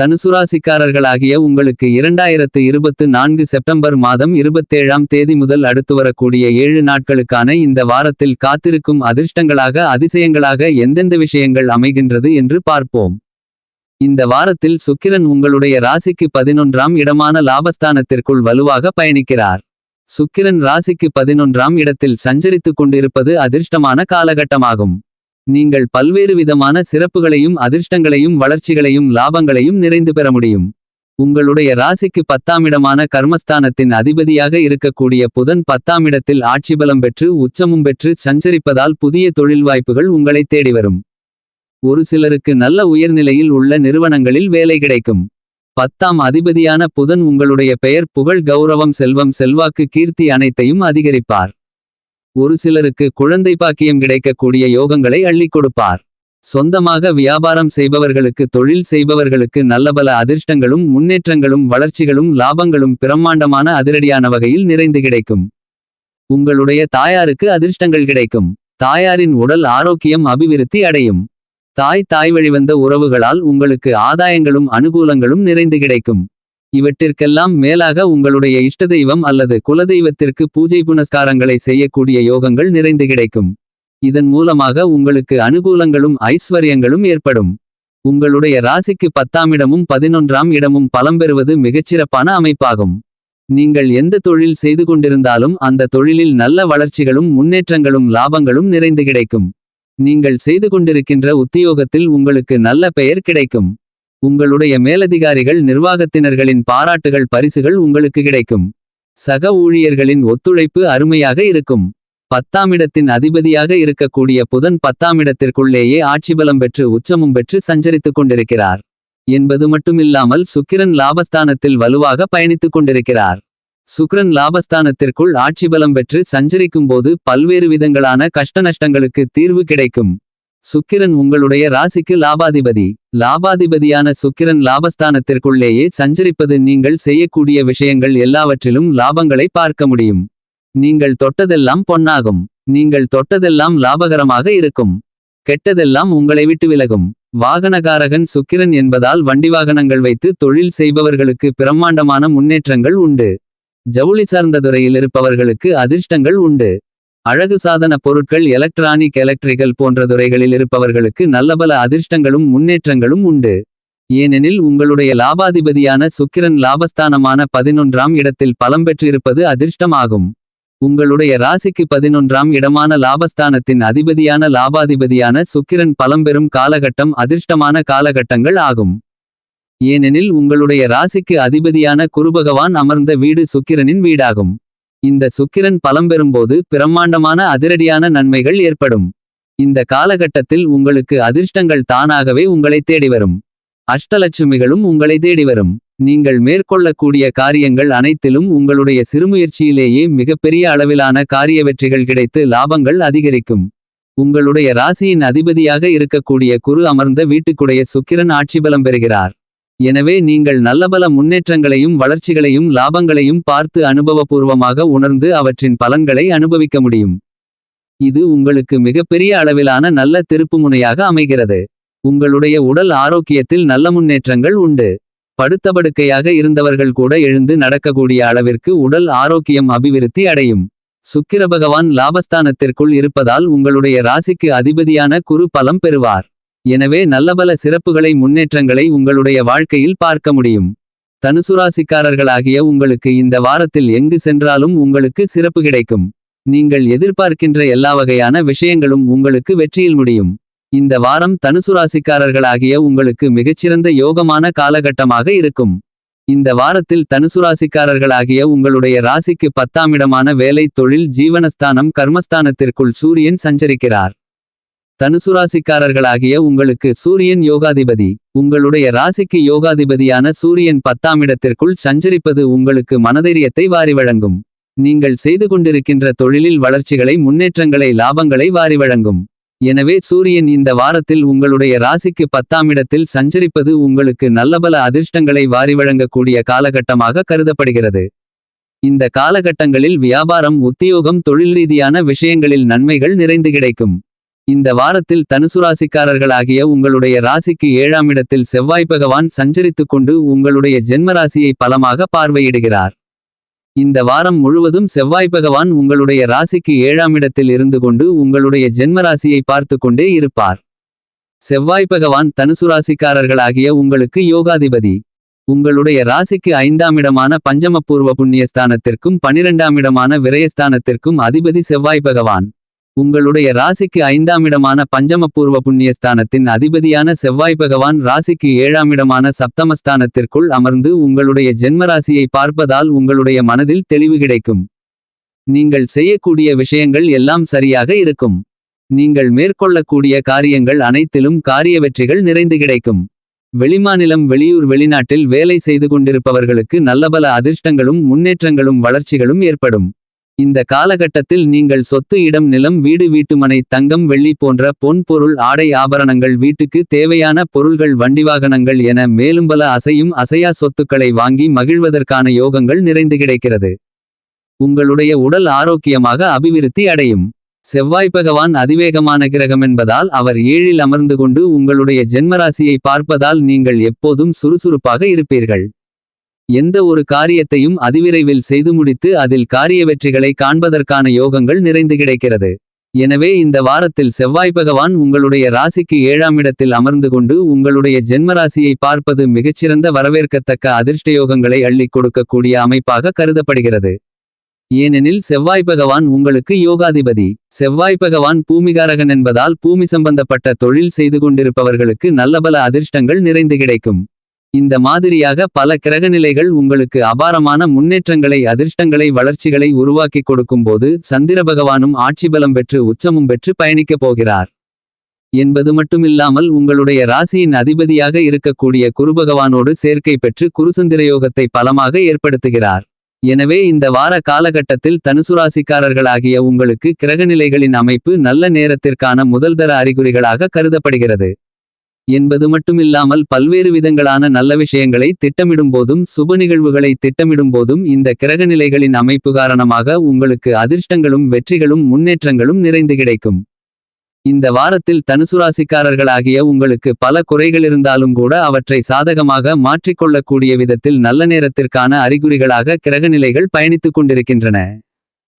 தனுசுராசிக்காரர்களாகிய உங்களுக்கு இரண்டாயிரத்து இருபத்து நான்கு செப்டம்பர் மாதம் இருபத்தேழாம் தேதி முதல் அடுத்து வரக்கூடிய ஏழு நாட்களுக்கான இந்த வாரத்தில் காத்திருக்கும் அதிர்ஷ்டங்களாக அதிசயங்களாக எந்தெந்த விஷயங்கள் அமைகின்றது என்று பார்ப்போம். இந்த வாரத்தில் சுக்கிரன் உங்களுடைய ராசிக்கு பதினொன்றாம் இடமான லாபஸ்தானத்திற்குள் வலுவாக பயணிக்கிறார். சுக்கிரன் ராசிக்கு பதினொன்றாம் இடத்தில் சஞ்சரித்துக் கொண்டிருப்பது அதிர்ஷ்டமான காலகட்டமாகும். நீங்கள் பல்வேறு விதமான சிறப்புகளையும் அதிர்ஷ்டங்களையும் வளர்ச்சிகளையும் லாபங்களையும் நிறைந்து பெற முடியும். உங்களுடைய ராசிக்கு பத்தாம் இடமான கர்மஸ்தானத்தின் அதிபதியாக இருக்கக்கூடிய புதன் பத்தாம் இடத்தில் பெற்று உச்சமும் பெற்று சஞ்சரிப்பதால் புதிய தொழில் வாய்ப்புகள் உங்களை தேடி வரும். ஒரு சிலருக்கு நல்ல உயர்நிலையில் உள்ள நிறுவனங்களில் வேலை கிடைக்கும். பத்தாம் அதிபதியான புதன் உங்களுடைய பெயர் புகழ் கௌரவம் செல்வம் செல்வாக்கு கீர்த்தி அனைத்தையும் அதிகரிப்பார். ஒரு சிலருக்கு குழந்தை பாக்கியம் கிடைக்கக்கூடிய யோகங்களை அள்ளிக் கொடுப்பார். சொந்தமாக வியாபாரம் செய்பவர்களுக்கு தொழில் செய்பவர்களுக்கு நல்லபல அதிர்ஷ்டங்களும் முன்னேற்றங்களும் வளர்ச்சிகளும் லாபங்களும் பிரம்மாண்டமான அதிரடியான வகையில் நிறைந்து கிடைக்கும். உங்களுடைய தாயாருக்கு அதிர்ஷ்டங்கள் கிடைக்கும். தாயாரின் உடல் ஆரோக்கியம் அபிவிருத்தி அடையும். தாய் தாய் வழிவந்த உறவுகளால் உங்களுக்கு ஆதாயங்களும் அனுகூலங்களும் நிறைந்து கிடைக்கும். இவற்றிற்கெல்லாம் மேலாக உங்களுடைய இஷ்ட தெய்வம் அல்லது குலதெய்வத்திற்கு பூஜை புனஸ்காரங்களை செய்யக்கூடிய யோகங்கள் நிறைந்து கிடைக்கும். இதன் மூலமாக உங்களுக்கு அனுகூலங்களும் ஐஸ்வர்யங்களும் ஏற்படும். உங்களுடைய ராசிக்கு பத்தாம் இடமும் பதினொன்றாம் இடமும் பலம் பெறுவது மிகச்சிறப்பான அமைப்பாகும். நீங்கள் எந்த தொழில் செய்து கொண்டிருந்தாலும் அந்த தொழிலில் நல்ல வளர்ச்சிகளும் முன்னேற்றங்களும் லாபங்களும் நிறைந்து கிடைக்கும். நீங்கள் செய்து கொண்டிருக்கின்ற உத்தியோகத்தில் உங்களுக்கு நல்ல பெயர் கிடைக்கும். உங்களுடைய மேலதிகாரிகள் நிர்வாகத்தினர்களின் பாராட்டுகள் பரிசுகள் உங்களுக்கு கிடைக்கும். சக ஊழியர்களின் ஒத்துழைப்பு அருமையாக இருக்கும். பத்தாமிடத்தின் அதிபதியாக இருக்கக்கூடிய புதன் பத்தாமிடத்திற்குள்ளேயே ஆட்சிபலம் பெற்று உச்சமும் பெற்று சஞ்சரித்துக் கொண்டிருக்கிறார். என்பது மட்டுமில்லாமல் சுக்கிரன் லாபஸ்தானத்தில் வலுவாக பயணித்துக் கொண்டிருக்கிறார். சுக்கிரன் லாபஸ்தானத்திற்குள் ஆட்சிபலம் பெற்று சஞ்சரிக்கும்போது பல்வேறு விதங்களான கஷ்டநஷ்டங்களுக்கு தீர்வு கிடைக்கும். சுக்கிரன் உங்களுடைய ராசிக்கு லாபாதிபதி. லாபாதிபதியான சுக்கிரன் லாபஸ்தானத்திற்குள்ளேயே சஞ்சரிப்பது நீங்கள் செய்யக்கூடிய விஷயங்கள் எல்லாவற்றிலும் லாபங்களை பார்க்க முடியும். நீங்கள் தொட்டதெல்லாம் பொன்னாகும். நீங்கள் தொட்டதெல்லாம் லாபகரமாக இருக்கும். கெட்டதெல்லாம் உங்களை விட்டு விலகும். வாகனகாரகன் சுக்கிரன் என்பதால் வண்டி வாகனங்கள் வைத்து தொழில் செய்பவர்களுக்கு பிரம்மாண்டமான முன்னேற்றங்கள் உண்டு. ஜவுளி சார்ந்த துறையில் இருப்பவர்களுக்கு அதிர்ஷ்டங்கள் உண்டு. அழகு சாதன பொருட்கள் எலக்ட்ரானிக் எலக்ட்ரிகல் போன்ற துறைகளில் இருப்பவர்களுக்கு நல்லபல அதிர்ஷ்டங்களும் முன்னேற்றங்களும் உண்டு. ஏனெனில் உங்களுடைய லாபாதிபதியான சுக்கிரன் லாபஸ்தானமான பதினொன்றாம் இடத்தில் பலம் பெற்றிருப்பது அதிர்ஷ்டமாகும். உங்களுடைய ராசிக்கு பதினொன்றாம் இடமான லாபஸ்தானத்தின் அதிபதியான லாபாதிபதியான சுக்கிரன் பலம் பெறும் காலகட்டம் அதிர்ஷ்டமான காலகட்டங்கள் ஆகும். ஏனெனில் உங்களுடைய ராசிக்கு அதிபதியான குருபகவான் அமர்ந்த வீடு சுக்கிரனின் வீடாகும். இந்த சுக்கிரன் பலம் பெறும்போது பிரம்மாண்டமான அதிரடியான நன்மைகள் ஏற்படும். இந்த காலகட்டத்தில் உங்களுக்கு அதிர்ஷ்டங்கள் தானாகவே உங்களை தேடி வரும். அஷ்டலட்சுமிகளும் உங்களை தேடி வரும். நீங்கள் மேற்கொள்ளக்கூடிய காரியங்கள் அனைத்திலும் உங்களுடைய சிறுமுயற்சியிலேயே மிகப்பெரிய அளவிலான காரிய வெற்றிகள் கிடைத்து லாபங்கள் அதிகரிக்கும். உங்களுடைய ராசியின் அதிபதியாக இருக்கக்கூடிய குரு அமர்ந்த வீட்டுக்குடைய சுக்கிரன் ஆட்சிபலம் பெறுகிறார். எனவே நீங்கள் நல்லபல முன்னேற்றங்களையும் வளர்ச்சிகளையும் லாபங்களையும் பார்த்து அனுபவபூர்வமாக உணர்ந்து அவற்றின் பலன்களை அனுபவிக்க முடியும். இது உங்களுக்கு மிகப்பெரிய அளவிலான நல்ல திருப்புமுனையாக அமைகிறது. உங்களுடைய உடல் ஆரோக்கியத்தில் நல்ல முன்னேற்றங்கள் உண்டு. படுத்தபடுக்கையாக இருந்தவர்கள் கூட எழுந்து நடக்கக்கூடிய அளவிற்கு உடல் ஆரோக்கியம் அபிவிருத்தி அடையும். சுக்கிர பகவான் லாபஸ்தானத்திற்குள் இருப்பதால் உங்களுடைய ராசிக்கு அதிபதியான குரு பலம் பெறுவார். எனவே நல்லபல சிறப்புகளை முன்னேற்றங்களை உங்களுடைய வாழ்க்கையில் பார்க்க முடியும். தனுசுராசிக்காரர்களாகிய உங்களுக்கு இந்த வாரத்தில் எங்கு சென்றாலும் உங்களுக்கு சிறப்பு கிடைக்கும். நீங்கள் எதிர்பார்க்கின்ற எல்லா வகையான விஷயங்களும் உங்களுக்கு வெற்றியில் முடியும். இந்த வாரம் தனுசுராசிக்காரர்களாகிய உங்களுக்கு மிகச்சிறந்த யோகமான காலகட்டமாக இருக்கும். இந்த வாரத்தில் தனுசுராசிக்காரர்களாகிய உங்களுடைய ராசிக்கு பத்தாம் இடமான வேலை தொழில் ஜீவனஸ்தானம் கர்மஸ்தானத்திற்குள் சூரியன் சஞ்சரிக்கிறார். தனுசுராசிக்காரர்களாகிய உங்களுக்கு சூரியன் யோகாதிபதி. உங்களுடைய ராசிக்கு யோகாதிபதியான சூரியன் பத்தாம் இடத்திற்குள் சஞ்சரிப்பது உங்களுக்கு மனதைரியத்தை வாரி வழங்கும். நீங்கள் செய்து கொண்டிருக்கின்ற தொழிலில் வளர்ச்சிகளை முன்னேற்றங்களை லாபங்களை வாரி வழங்கும். எனவே சூரியன் இந்த வாரத்தில் உங்களுடைய ராசிக்கு பத்தாம் இடத்தில் சஞ்சரிப்பது உங்களுக்கு நல்லபல அதிர்ஷ்டங்களை வாரி வழங்கக்கூடிய காலகட்டமாக கருதப்படுகிறது. இந்த காலகட்டங்களில் வியாபாரம் உத்தியோகம் தொழில் ரீதியான விஷயங்களில் நன்மைகள் நிறைந்து கிடைக்கும். இந்த வாரத்தில் தனுசு ராசிக்காரர்களாகிய உங்களுடைய ராசிக்கு ஏழாம் இடத்தில் செவ்வாய் பகவான் சஞ்சரித்துக் கொண்டு உங்களுடைய ஜென்மராசியை பலமாக பார்வையிடுகிறார். இந்த வாரம் முழுவதும் செவ்வாய் பகவான் உங்களுடைய ராசிக்கு ஏழாம் இடத்தில் இருந்து கொண்டு உங்களுடைய ஜென்மராசியை பார்த்து கொண்டே இருப்பார். செவ்வாய் பகவான் தனுசு ராசிக்காரர்களாகிய உங்களுக்கு யோகாதிபதி. உங்களுடைய ராசிக்கு ஐந்தாம் இடமான பஞ்சமபூர்வ புண்ணியஸ்தானத்திற்கும் பனிரெண்டாம் இடமான விரயஸ்தானத்திற்கும் அதிபதி செவ்வாய் பகவான். உங்களுடைய ராசிக்கு ஐந்தாம் இடமான பஞ்சமபூர்வ புண்ணியஸ்தானத்தின் அதிபதியான செவ்வாய் பகவான் ராசிக்கு ஏழாம் இடமான சப்தமஸ்தானத்திற்குள் அமர்ந்து உங்களுடைய ஜென்மராசியை பார்ப்பதால் உங்களுடைய மனதில் தெளிவு கிடைக்கும். நீங்கள் செய்யக்கூடிய விஷயங்கள் எல்லாம் சரியாக இருக்கும். நீங்கள் மேற்கொள்ளக்கூடிய காரியங்கள் அனைத்திலும் காரிய வெற்றிகள் நிறைந்து கிடைக்கும். வெளிமாநிலம் வெளியூர் வெளிநாட்டில் வேலை செய்து கொண்டிருப்பவர்களுக்கு நல்லபல அதிர்ஷ்டங்களும் முன்னேற்றங்களும் வளர்ச்சிகளும் ஏற்படும். இந்த காலகட்டத்தில் நீங்கள் சொத்து இடம் நிலம் வீடு வீட்டுமனை தங்கம் வெள்ளி போன்ற பொன் பொருள் ஆடை ஆபரணங்கள் வீட்டுக்கு தேவையான பொருள்கள் வண்டிவாகனங்கள் என மேலும் பல அசையும் அசையா சொத்துக்களை வாங்கி மகிழ்வதற்கான யோகங்கள் நிறைந்து கிடைக்கிறது. உங்களுடைய உடல் ஆரோக்கியமாக அபிவிருத்தி அடையும். செவ்வாய் பகவான் அதிவேகமான கிரகம் என்பதால் அவர் ஏழில் அமர்ந்து கொண்டு உங்களுடைய ஜென்மராசியை பார்ப்பதால் நீங்கள் எப்போதும் சுறுசுறுப்பாக இருப்பீர்கள். எந்த ஒரு காரியத்தையும் அதிவிரைவில் செய்து முடித்து அதில் காரிய வெற்றிகளை காண்பதற்கான யோகங்கள் நிறைந்து கிடைக்கிறது. எனவே இந்த வாரத்தில் செவ்வாய் பகவான் உங்களுடைய ராசிக்கு ஏழாம் இடத்தில் அமர்ந்து கொண்டு உங்களுடைய ஜென்மராசியை பார்ப்பது மிகச்சிறந்த வரவேற்கத்தக்க அதிர்ஷ்டயோகங்களை அள்ளிக் கொடுக்கக்கூடிய அமைப்பாக கருதப்படுகிறது. ஏனெனில் செவ்வாய் பகவான் உங்களுக்கு யோகாதிபதி. செவ்வாய் பகவான் பூமிகாரகன் என்பதால் பூமி சம்பந்தப்பட்ட தொழில் செய்து கொண்டிருப்பவர்களுக்கு நல்லபல அதிர்ஷ்டங்கள் நிறைந்து கிடைக்கும். இந்த மாதிரியாக பல கிரகநிலைகள் உங்களுக்கு அபாரமான முன்னேற்றங்களை அதிர்ஷ்டங்களை வளர்ச்சிகளை உருவாக்கிக் கொடுக்கும்போது சந்திரபகவானும் ஆட்சிபலம் பெற்று உச்சமும் பெற்று பயணிக்கப் போகிறார். என்பது மட்டுமில்லாமல் உங்களுடைய ராசியின் அதிபதியாக இருக்கக்கூடிய குருபகவானோடு சேர்க்கை பெற்று குருசந்திரயோகத்தை பலமாக ஏற்படுத்துகிறார். எனவே இந்த வார காலகட்டத்தில் தனுசுராசிக்காரர்களாகிய உங்களுக்கு கிரகநிலைகளின் அமைப்பு நல்ல நேரத்திற்கான முதல்தர அறிகுறிகளாக கருதப்படுகிறது. என்பது மட்டுமில்லாமல் பல்வேறு விதங்களான நல்ல விஷயங்களை திட்டமிடும்போதும் சுப நிகழ்வுகளை திட்டமிடும்போதும் இந்த கிரகநிலைகளின் அமைப்பு காரணமாக உங்களுக்கு அதிர்ஷ்டங்களும் வெற்றிகளும் முன்னேற்றங்களும் நிறைந்து கிடைக்கும். இந்த வாரத்தில் தனுசுராசிக்காரர்களாகிய உங்களுக்கு பல குறைகள் இருந்தாலும் கூட அவற்றை சாதகமாக மாற்றிக்கொள்ளக்கூடிய விதத்தில் நல்ல நேரத்திற்கான அறிகுறிகளாக கிரகநிலைகள் பயணித்துக் கொண்டிருக்கின்றன.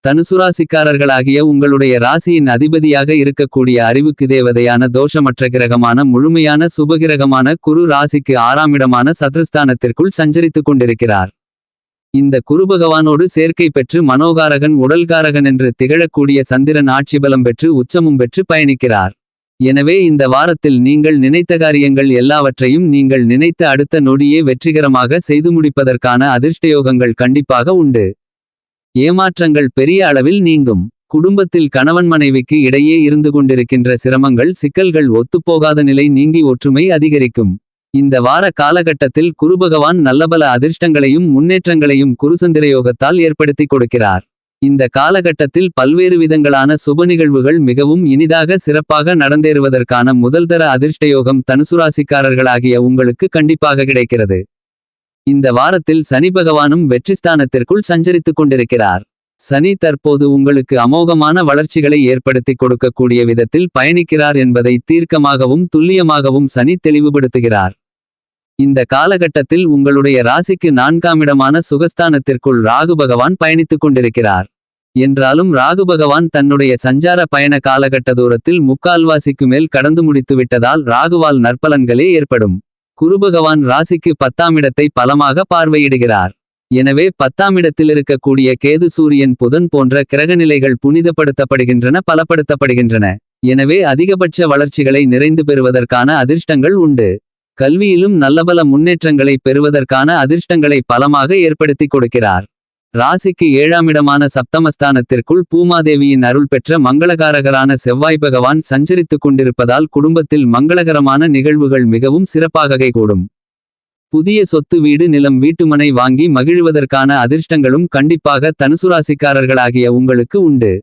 தனுசு ராசிக்காரர்களாகிய உங்களுடைய ராசியின் அதிபதியாக இருக்கக்கூடிய அறிவுக்கு தேவதையான தோஷமற்ற கிரகமான முழுமையான சுபகிரகமான குரு ராசிக்கு ஆறாம் இடமான சத்ருஸ்தானத்திற்குள் சஞ்சரித்துக் கொண்டிருக்கிறார். இந்த குரு பகவானோடு சேர்க்கை பெற்று மனோகாரகன் உடல்காரகன் என்று திகழக்கூடிய சந்திரன் ஆட்சி பலம் பெற்று உச்சமும் பெற்று பயணிக்கிறார். எனவே இந்த வாரத்தில் நீங்கள் நினைத்த காரியங்கள் எல்லாவற்றையும் நீங்கள் நினைத்த அடுத்த நொடியே வெற்றிகரமாக செய்து முடிப்பதற்கான அதிர்ஷ்டயோகங்கள் கண்டிப்பாக உண்டு. ஏமாற்றங்கள் பெரிய அளவில் நீங்கும். குடும்பத்தில் கணவன் மனைவிக்கு இடையே இருந்து கொண்டிருக்கின்ற சிரமங்கள் சிக்கல்கள் ஒத்துப்போகாத நிலை நீங்கி ஒற்றுமை அதிகரிக்கும். இந்த வார காலகட்டத்தில் குருபகவான் நல்லபல அதிர்ஷ்டங்களையும் முன்னேற்றங்களையும் குருசந்திரயோகத்தால் ஏற்படுத்தி கொடுக்கிறார். இந்த காலகட்டத்தில் பல்வேறு விதங்களான சுப நிகழ்வுகள் மிகவும் இனிதாக சிறப்பாக நடந்தேறுவதற்கான முதல்தர அதிர்ஷ்டயோகம் தனுசுராசிக்காரர்களாகிய உங்களுக்கு கண்டிப்பாக கிடைக்கிறது. இந்த வாரத்தில் சனி பகவானும் வெற்றிஸ்தானத்திற்குள் சஞ்சரித்துக் கொண்டிருக்கிறார். சனி தற்போது உங்களுக்கு அமோகமான வளர்ச்சிகளை ஏற்படுத்தி கொடுக்கக்கூடிய விதத்தில் பயணிக்கிறார் என்பதை தீர்க்கமாகவும் துல்லியமாகவும் சனி தெளிவுபடுத்துகிறார். இந்த காலகட்டத்தில் உங்களுடைய ராசிக்கு நான்காம் இடமான சுகஸ்தானத்திற்குள் ராகு பகவான் பயணித்துக் கொண்டிருக்கிறார். என்றாலும் ராகு பகவான் தன்னுடைய சஞ்சார பயண காலகட்ட தூரத்தில் முக்கால்வாசிக்கு மேல் கடந்து முடித்து விட்டதால் ராகுவால் நற்பலன்களே ஏற்படும். குருபகவான் ராசிக்கு பத்தாமிடத்தை பலமாக பார்வையிடுகிறார். எனவே பத்தாமிடத்தில் இருக்கக்கூடிய கேது சூரியன் புதன் போன்ற கிரகநிலைகள் புனிதப்படுத்தப்படுகின்றன பலப்படுத்தப்படுகின்றன. எனவே அதிகபட்ச வளர்ச்சிகளை நிறைந்து பெறுவதற்கான அதிர்ஷ்டங்கள் உண்டு. கல்வியிலும் நல்லபல முன்னேற்றங்களை பெறுவதற்கான அதிர்ஷ்டங்களை பலமாக ஏற்படுத்தி கொடுக்கிறார். ராசிக்கு ஏழாம் இடமான சப்தமஸ்தானத்திற்குள் பூமாதேவியின் அருள் பெற்ற மங்களகாரகரான செவ்வாய் பகவான் சஞ்சரித்துக் கொண்டிருப்பதால் குடும்பத்தில் மங்களகரமான நிகழ்வுகள் மிகவும் சிறப்பாக கூடும். புதிய சொத்து வீடு நிலம் வீட்டுமனை வாங்கி மகிழ்வதற்கான அதிர்ஷ்டங்களும் கண்டிப்பாக தனுசுராசிக்காரர்களாகிய உங்களுக்கு உண்டு.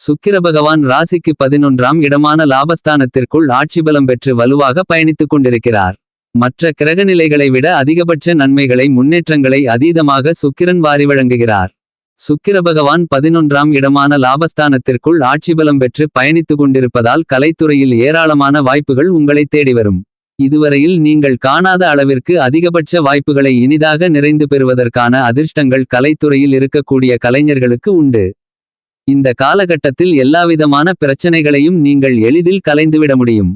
சுக்கிர பகவான் ராசிக்கு பதினொன்றாம் இடமான லாபஸ்தானத்திற்குள் ஆட்சிபலம் பெற்று வலுவாக பயணித்துக் கொண்டிருக்கிறார். மற்ற கிரகநிலைகளை விட அதிகபட்ச நன்மைகளை முன்னேற்றங்களை அதீதமாக சுக்கிரன் வாரி வழங்குகிறார். சுக்கிர பகவான் பதினொன்றாம் இடமான லாபஸ்தானத்திற்குள் ஆட்சிபலம் பெற்று பயணித்துக் கொண்டிருப்பதால் கலைத்துறையில் ஏராளமான வாய்ப்புகள் உங்களை தேடி வரும். இதுவரையில் நீங்கள் காணாத அளவிற்கு அதிகபட்ச வாய்ப்புகளை இனிதாக நிறைந்து பெறுவதற்கான அதிர்ஷ்டங்கள் கலைத்துறையில் இருக்கக்கூடிய கலைஞர்களுக்கு உண்டு. இந்த காலகட்டத்தில் எல்லாவிதமான பிரச்சனைகளையும் நீங்கள் எளிதில் கலைந்துவிட முடியும்.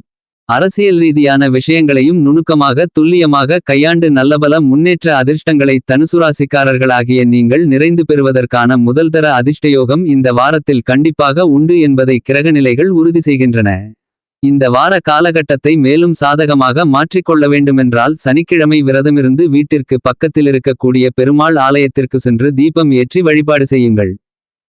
அரசியல் ரீதியான விஷயங்களையும் நுணுக்கமாக துல்லியமாக கையாண்டு நல்லபல முன்னேற்ற அதிர்ஷ்டங்களை தனுசுராசிக்காரர்களாகிய நீங்கள் நிறைந்து பெறுவதற்கான முதல்தர அதிர்ஷ்டயோகம் இந்த வாரத்தில் கண்டிப்பாக உண்டு என்பதை கிரகநிலைகள் உறுதி செய்கின்றன. இந்த வார காலகட்டத்தை மேலும் சாதகமாக மாற்றிக்கொள்ள வேண்டுமென்றால் சனிக்கிழமை விரதமிருந்து வீட்டிற்கு பக்கத்தில் இருக்கக்கூடிய பெருமாள் ஆலயத்திற்கு சென்று தீபம் ஏற்றி வழிபாடு செய்யுங்கள்.